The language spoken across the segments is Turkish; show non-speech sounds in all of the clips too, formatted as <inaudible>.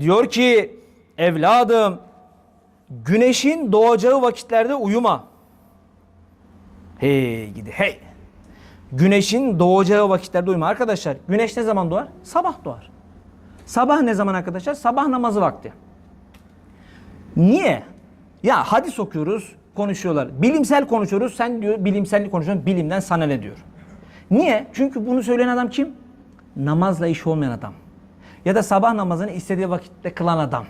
Diyor ki evladım güneşin doğacağı vakitlerde uyuma. Hey gidi hey. Güneşin doğacağı vakitlerde uyuma. Arkadaşlar güneş ne zaman doğar? Sabah doğar. Sabah ne zaman arkadaşlar? Sabah namazı vakti. Niye? Ya hadis okuyoruz, konuşuyorlar. Bilimsel konuşuyoruz. Sen diyor bilimsel konuşuyorsun. Bilimden sana ne diyor? Niye? Çünkü bunu söyleyen adam kim? Namazla işi olmayan adam. Ya da sabah namazını istediği vakitte kılan adam.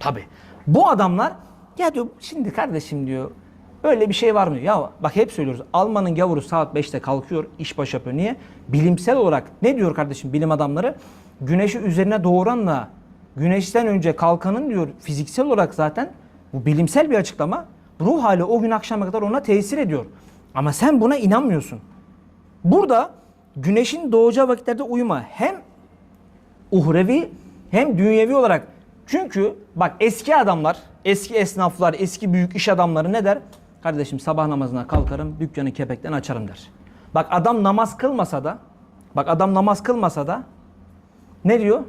Tabi. Bu adamlar ya diyor şimdi kardeşim diyor öyle bir şey var mı? Ya bak hep söylüyoruz. Almanın gavuru saat 5'te kalkıyor, iş baş yapıyor. Niye? Bilimsel olarak ne diyor kardeşim bilim adamları? Güneşi üzerine doğuranla güneşten önce kalkanın diyor fiziksel olarak zaten bu bilimsel bir açıklama. Ruh hali o gün akşama kadar ona tesir ediyor. Ama sen buna inanmıyorsun. Burada güneşin doğacağı vakitlerde uyuma hem uhrevi hem dünyevi olarak. Çünkü bak eski adamlar, eski esnaflar, eski büyük iş adamları ne der? Kardeşim sabah namazına kalkarım, dükkanı kepekten açarım der. Bak adam namaz kılmasa da, bak adam namaz kılmasa da ne diyor?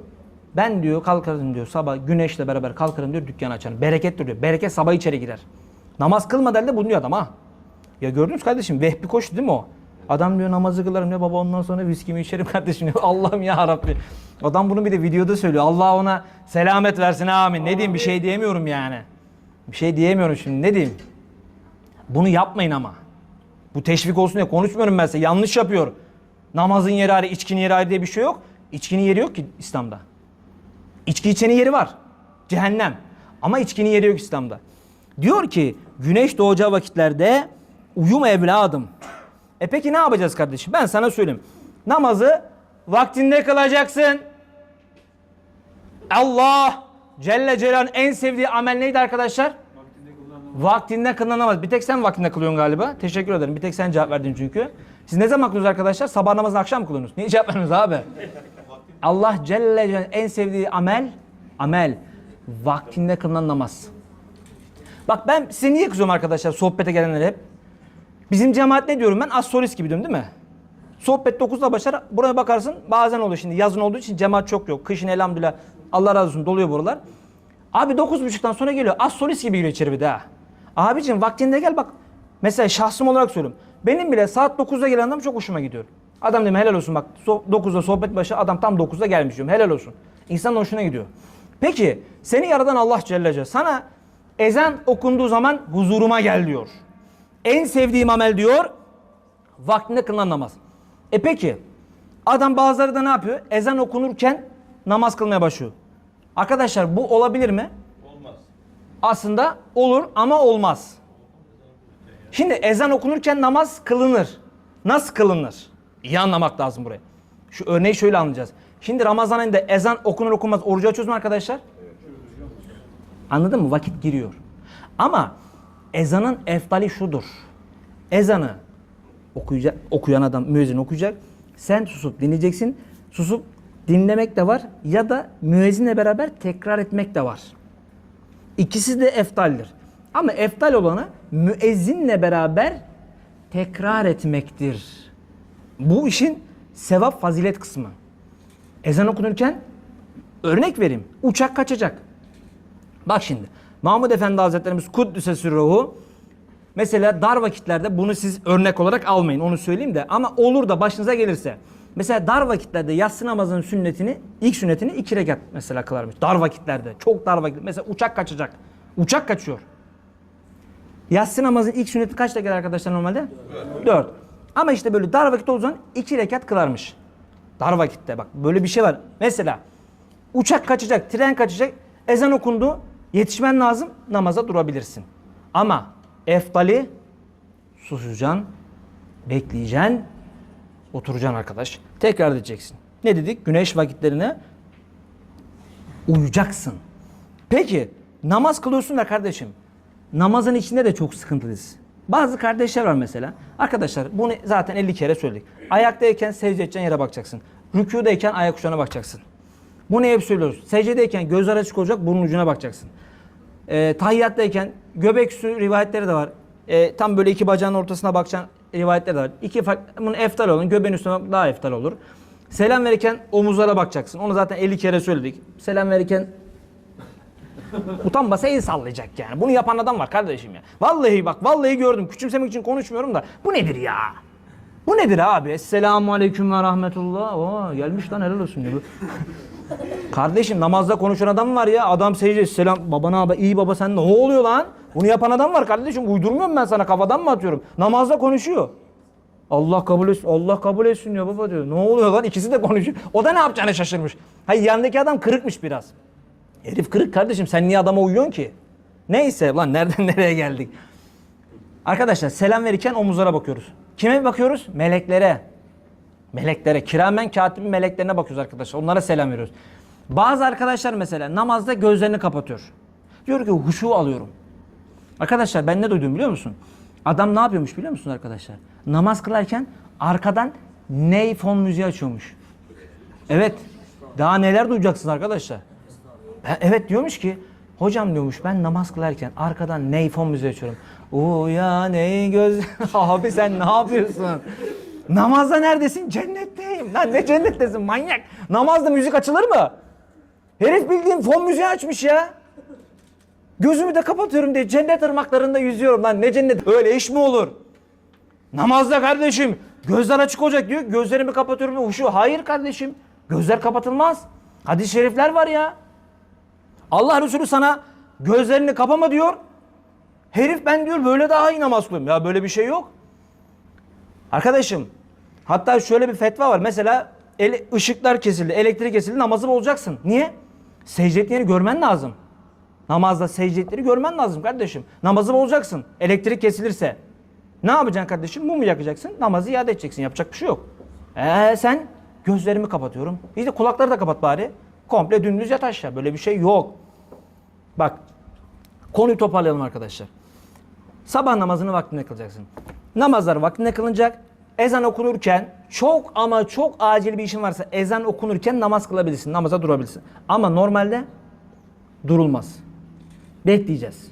Ben diyor kalkarım diyor sabah güneşle beraber kalkarım diyor dükkanı açarım. Berekettir diyor. Bereket sabah içeri girer. Namaz kılmadı elde bunu diyor adam ha. Ya gördünüz kardeşim Vehbi Koç değil mi o? Adam diyor namazı kılarım ya baba ondan sonra viskimi içerim kardeşim diyor. <laughs> Allah'ım ya Rabbi. Adam bunu bir de videoda söylüyor. Allah ona selamet versin amin. Ne diyeyim bir şey diyemiyorum yani. Bir şey diyemiyorum şimdi ne diyeyim. Bunu yapmayın ama. Bu teşvik olsun diye konuşmuyorum ben size. Yanlış yapıyor. Namazın yeri ayrı, içkinin yeri ayrı diye bir şey yok. İçkinin yeri yok ki İslam'da. İçki içenin yeri var. Cehennem. Ama içkinin yeri yok İslam'da. Diyor ki güneş doğacağı vakitlerde uyum evladım. E peki ne yapacağız kardeşim? Ben sana söyleyeyim. Namazı vaktinde kılacaksın. Allah Celle Celal'in en sevdiği amel neydi arkadaşlar? Vaktinde kılınan namaz. Bir tek sen vaktinde kılıyorsun galiba. Teşekkür ederim. Bir tek sen cevap verdin çünkü. Siz ne zaman kılıyorsunuz arkadaşlar? Sabah namazını akşam mı kılıyorsunuz? Niye cevap vermiyorsunuz abi? Allah Celle Celal'in en sevdiği amel, amel vaktinde kılınan namaz. Bak ben size niye kızıyorum arkadaşlar sohbete gelenlere hep? Bizim cemaat ne diyorum ben? Az solist gibi diyorum değil mi? Sohbet 9'da başlar. Buraya bakarsın bazen oluyor şimdi. Yazın olduğu için cemaat çok yok. Kışın elhamdülillah Allah razı olsun doluyor buralar. Abi 9.30'dan sonra geliyor. Az solist gibi geliyor içeri bir daha. Abicim vaktinde gel bak. Mesela şahsım olarak söylüyorum. Benim bile saat 9'da gelen adam çok hoşuma gidiyor. Adam dedim helal olsun bak so- 9'da sohbet başı adam tam 9'da gelmiş diyorum. Helal olsun. İnsanın hoşuna gidiyor. Peki seni yaradan Allah Celle Celle sana ezan okunduğu zaman huzuruma gel diyor. En sevdiğim amel diyor vaktinde kılınan namaz. E peki adam bazıları da ne yapıyor? Ezan okunurken namaz kılmaya başlıyor. Arkadaşlar bu olabilir mi? Olmaz. Aslında olur ama olmaz. Şimdi ezan okunurken namaz kılınır. Nasıl kılınır? İyi anlamak lazım burayı. Şu örneği şöyle anlayacağız. Şimdi Ramazan ayında ezan okunur okunmaz orucu açıyoruz mu arkadaşlar? Anladın mı? Vakit giriyor. Ama ezanın efdali şudur. Ezanı okuyacak, okuyan adam müezzin okuyacak. Sen susup dinleyeceksin. Susup dinlemek de var ya da müezzinle beraber tekrar etmek de var. İkisi de eftaldir. Ama eftal olanı müezzinle beraber tekrar etmektir. Bu işin sevap fazilet kısmı. Ezan okunurken örnek vereyim. Uçak kaçacak. Bak şimdi. Mahmud Efendi Hazretlerimiz Kuddüse Sürruhu mesela dar vakitlerde bunu siz örnek olarak almayın onu söyleyeyim de ama olur da başınıza gelirse mesela dar vakitlerde yatsı namazının sünnetini ilk sünnetini iki rekat mesela kılarmış. Dar vakitlerde çok dar vakit mesela uçak kaçacak. Uçak kaçıyor. Yatsı namazın ilk sünneti kaç rekat arkadaşlar normalde? Dört. Ama işte böyle dar vakit olduğu zaman iki rekat kılarmış. Dar vakitte bak böyle bir şey var. Mesela uçak kaçacak, tren kaçacak, ezan okundu, yetişmen lazım, namaza durabilirsin. Ama efdali susacaksın, bekleyeceksin, oturacaksın arkadaş. Tekrar edeceksin. Ne dedik? Güneş vakitlerine uyuyacaksın. Peki namaz kılıyorsun da kardeşim. Namazın içinde de çok sıkıntılıyız. Bazı kardeşler var mesela. Arkadaşlar bunu zaten 50 kere söyledik. Ayaktayken secde edeceğin yere bakacaksın. Rükûdeyken ayak uçlarına bakacaksın. Bunu hep söylüyoruz. Secdedeyken gözler açık olacak, burnun ucuna bakacaksın. Ee, tahiyyattayken göbek üstü rivayetleri de var. Ee, tam böyle iki bacağın ortasına bakacaksın rivayetleri de var. İki farklı, bunun eftal olun, göbeğin üstüne bak daha eftal olur. Selam verirken omuzlara bakacaksın. Onu zaten 50 kere söyledik. Selam verirken Utanmasa el sallayacak yani. Bunu yapan adam var kardeşim ya. Vallahi bak vallahi gördüm. Küçümsemek için konuşmuyorum da. Bu nedir ya? Bu nedir abi? Esselamu aleyküm ve rahmetullah. Oo, gelmiş lan helal olsun. Kardeşim namazda konuşan adam var ya. Adam secde selam babana abi iyi baba sen ne oluyor lan? Bunu yapan adam var kardeşim. Uydurmuyorum ben sana kafadan mı atıyorum? Namazda konuşuyor. Allah kabul etsin. Allah kabul etsin ya baba diyor. Ne oluyor lan? İkisi de konuşuyor. O da ne yapacağını şaşırmış. Hayır yanındaki adam kırıkmış biraz. Herif kırık kardeşim. Sen niye adama uyuyorsun ki? Neyse lan nereden <laughs> nereye geldik? Arkadaşlar selam verirken omuzlara bakıyoruz. Kime bakıyoruz? Meleklere. Meleklere. Kiramen katibin meleklerine bakıyoruz arkadaşlar. Onlara selam veriyoruz. Bazı arkadaşlar mesela namazda gözlerini kapatıyor. Diyor ki huşu alıyorum. Arkadaşlar ben ne duydum biliyor musun? Adam ne yapıyormuş biliyor musun arkadaşlar? Namaz kılarken arkadan ney fon müziği açıyormuş. Evet. Daha neler duyacaksınız arkadaşlar? Evet diyormuş ki hocam diyormuş ben namaz kılarken arkadan ney fon müziği açıyorum. Uyan ey göz... <laughs> Abi sen ne yapıyorsun? Namazda neredesin? Cennetteyim. Lan ne cennettesin manyak? Namazda müzik açılır mı? Herif bildiğin fon müziği açmış ya. Gözümü de kapatıyorum diye cennet ırmaklarında yüzüyorum. Lan ne cennet? Öyle iş mi olur? Namazda kardeşim gözler açık olacak diyor. Gözlerimi kapatıyorum huşu. Hayır kardeşim. Gözler kapatılmaz. Hadis-i şerifler var ya. Allah Resulü sana gözlerini kapama diyor. Herif ben diyor böyle daha iyi namaz kılıyorum. Ya böyle bir şey yok. Arkadaşım hatta şöyle bir fetva var. Mesela ele, ışıklar kesildi, elektrik kesildi namazı bozacaksın. Niye? Secde görmen lazım. Namazda secde görmen lazım kardeşim. Namazı bozacaksın. Elektrik kesilirse. Ne yapacaksın kardeşim? Mum yakacaksın. Namazı iade edeceksin. Yapacak bir şey yok. Ee sen gözlerimi kapatıyorum. İşte kulakları da kapat bari. Komple dümdüz yat aşağı. Böyle bir şey yok. Bak konuyu toparlayalım arkadaşlar. Sabah namazını vaktinde kılacaksın. Namazlar vaktinde kılınacak. Ezan okunurken çok ama çok acil bir işin varsa ezan okunurken namaz kılabilirsin. Namaza durabilirsin. Ama normalde durulmaz. Bekleyeceğiz.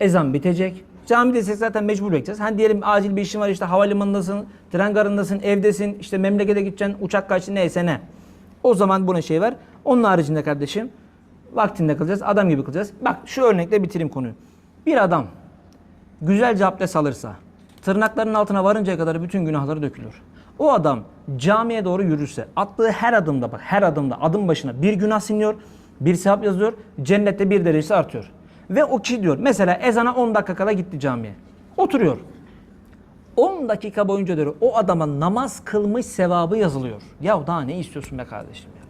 Ezan bitecek. Camideysek zaten mecbur bekleyeceğiz. Hani diyelim acil bir işin var işte havalimanındasın, tren garındasın, evdesin, işte memlekete gideceksin, uçak kaçtı neyse ne. O zaman buna şey var. Onun haricinde kardeşim vaktinde kılacağız. Adam gibi kılacağız. Bak şu örnekle bitireyim konuyu. Bir adam güzelce abdest alırsa tırnaklarının altına varıncaya kadar bütün günahları dökülür. O adam camiye doğru yürürse attığı her adımda bak her adımda adım başına bir günah siliniyor, bir sevap yazıyor, cennette bir derecesi artıyor. Ve o kişi diyor mesela ezana 10 dakika kala gitti camiye. Oturuyor. 10 dakika boyunca diyor o adama namaz kılmış sevabı yazılıyor. Ya daha ne istiyorsun be kardeşim ya?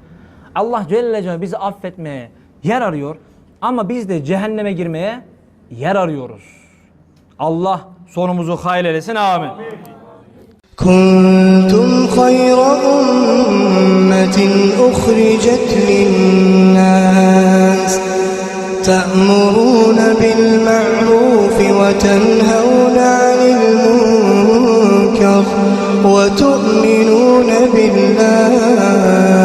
Allah Celle Celaluhu bizi affetmeye yer arıyor ama biz de cehenneme girmeye yer arıyoruz. Allah sonumuzu hayır eylesin amin. كنتم خير أمة أخرجت للناس تأمرون بالمعروف وتنهون عن المنكر وتؤمنون بالله